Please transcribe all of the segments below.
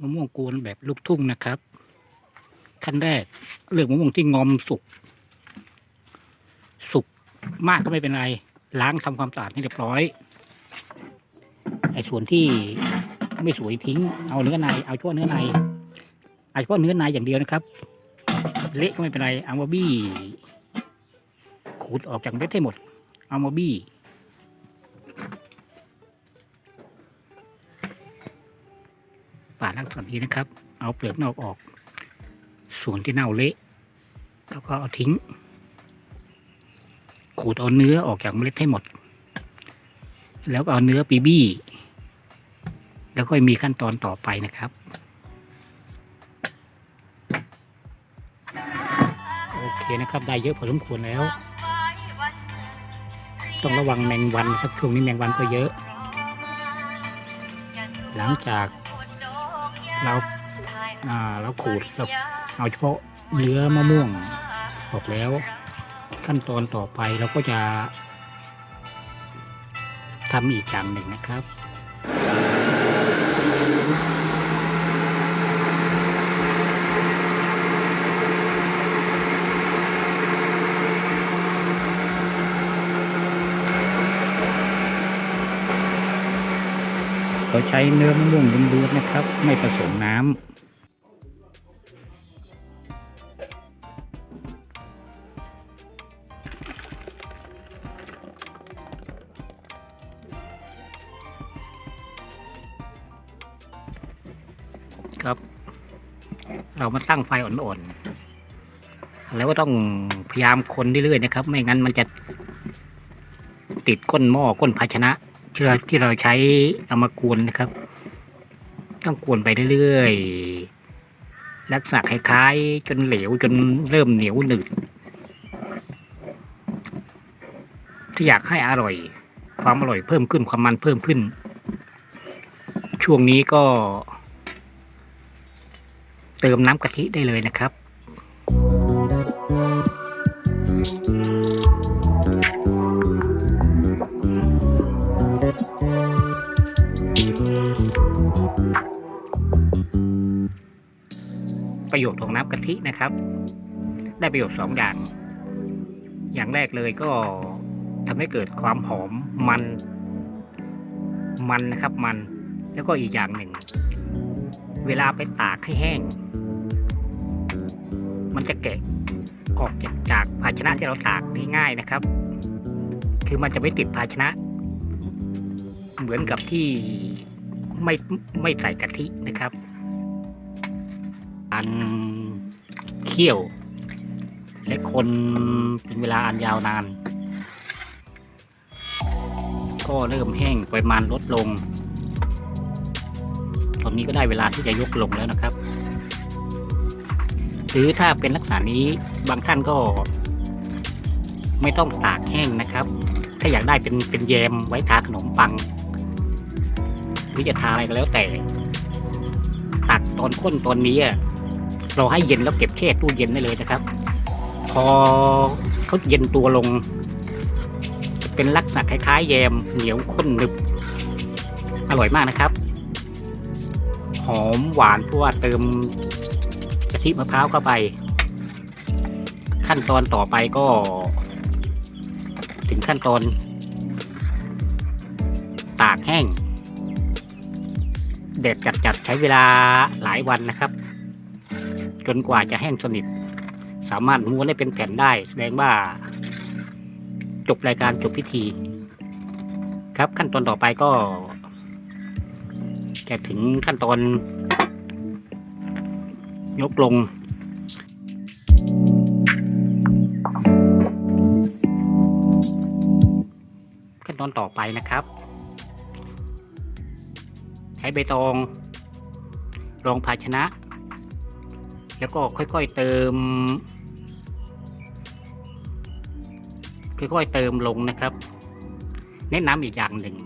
มะม่วงกวนแบบลูกทุ่งนะครับ ขั้นแรกเลือกมะม่วงที่งอมสุก สุกมากก็ไม่เป็นไร ล้างทำความสะอาดให้เรียบร้อยไอ้ส่วนที่ไม่สวยทิ้ง เอาเนื้อใน เอาเฉพาะเนื้อในเอาเฉพาะเนื้อในอย่างเดียวนะครับ เละก็ไม่เป็นไรเอามาบี้ขูดออกจากเม็ดให้หมด เอามาบี้ ปาดลักษณะนี้นะครับ เอาเปลือกนอกออก ส่วนที่เน่าเละแล้วก็เอาทิ้ง ขูดเอาเนื้อออกจากเมล็ดให้หมด แล้วเอาเนื้อปีบี้ แล้วก็มีขั้นตอนต่อไปนะครับ โอเคนะครับ ได้เยอะพอสมควรแล้ว ต้องระวังแมงวันครับช่วงนี้แมงวันก็เยอะ หลังจาก เราอ่าเราขูดเราเอาเฉพาะเนื้อมะม่วงออกแล้ว ขั้นตอนต่อไปเราก็จะทำอีกอย่างหนึ่งนะครับ เราใช้เนื้อมะม่วงล้วนๆนะครับ ไม่ผสมน้ำครับ เรามาตั้งไฟอ่อนๆ แล้วก็ต้องพยายามคนเรื่อยๆนะครับ ไม่งั้นมันจะติดก้นหม้อก้นภาชนะ ที่เราที่เราใช้เอามากวนนะครับ ต้องกวนไปเรื่อยๆลักษณะคล้ายๆ จนเหลวจนเริ่มเหนียวหนืดถ้าอยากให้อร่อย ความอร่อยเพิ่มขึ้นความมันเพิ่มขึ้น ช่วงนี้ก็ เติมน้ำกะทิได้เลยนะครับ ประโยชน์ของน้ำกะทินะครับ ได้ประโยชน์สองอย่าง อย่างแรกเลยก็ทำให้เกิดความหอมมัน มันนะครับมัน แล้วก็อีกอย่างหนึ่ง เวลาไปตากให้แห้ง มันจะแกะออกจากจากภาชนะที่เราตากได้ง่ายนะครับ คือมันจะไม่ติดภาชนะ เหมือนกับที่ ไม่ไม่ใส่กะทินะครับ อันเคี่ยว และคนเป็นเวลาอันยาวนาน ก็เริ่มแห้งปริมาณลดลง ตอนนี้ก็ได้เวลาที่จะยกลงแล้วนะครับ หรือถ้าเป็นลักษณะนี้บางท่านก็ไม่ต้องตากแห้งนะครับ ถ้าอยากได้เป็นเป็นแยมไว้ทาขนมปัง หรือจะทาอะไรก็แล้วแต่ ตักตอนข้นตอนนี้อะเราให้เย็นแล้วเก็บแช่ตู้เย็นได้เลยนะครับ พอเขาเย็นตัวลงจะเป็นลักษณะคล้ายๆ แยมเหนียวข้นหนึบ อร่อยมากนะครับ หอมหวานเพราะว่าเติมกะทิมะพร้าวเข้าไป ขั้นตอนต่อไปก็ ถึงขั้นตอน ตากแห้ง แดดจัดๆใช้เวลาหลายวันนะครับ จนกว่าจะแห้งสนิท สามารถม้วนได้เป็นแผ่นได้ แสดงว่า จบรายการจบพิธี ครับขั้นตอนต่อไปก็จะถึงขั้นตอน ยกลงขั้นตอนต่อไปนะครับ ช้ใบตองรองภาชนะ แล้วก็ค่อยๆเติม ค่อยๆเติมลงนะครับ แนะนำอีกอย่างหนึ่ง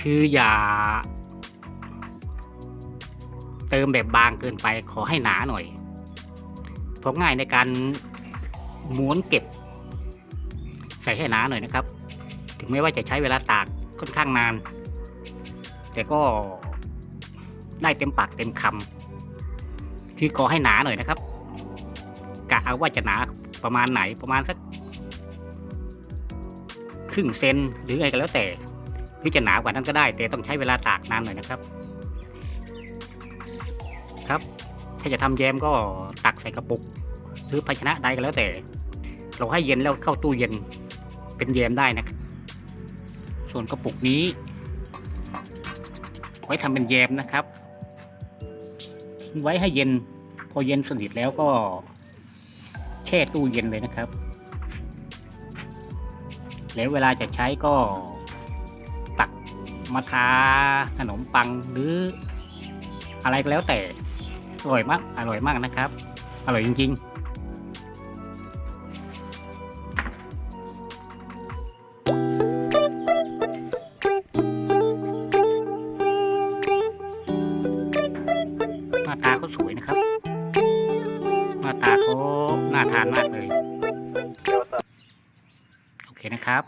คืออย่า เติมแบบบางเกินไปขอให้หนาหน่อย เพราะง่ายในการม้วนเก็บ ใส่ให้หนาหน่อยนะครับ ถึงแม้ว่าจะใช้เวลาตากค่อนข้างนาน แต่ก็ได้เต็มปากเต็มคำคือก่อให้หนาหน่อยนะครับกะเอาว่าจะหนาประมาณไหนประมาณสักครึ่งเซนหรืออะไรก็แล้วแต่หรือจะหนากว่านั้นก็ได้ แต่ต้องใช้เวลาตากนานหน่อยนะครับ ครับ ถ้าจะทำแยมก็ตักใส่กระปุก หรือภาชนะใดก็แล้วแต่ เราให้เย็นแล้วเข้าตู้เย็นเป็นแยมได้นะครับ ส่วนกระปุกนี้ ไว้ทำเป็นแยมนะครับทิ้งไว้ให้เย็น พอเย็นสนิทแล้วก็ แช่ตู้เย็นเลยนะครับ แล้วเวลาจะใช้ก็ตักมาทาขนมปังหรือ อะไรก็แล้วแต่อร่อยมาก อร่อยมากนะครับ อร่อยจริง ๆ นะครับ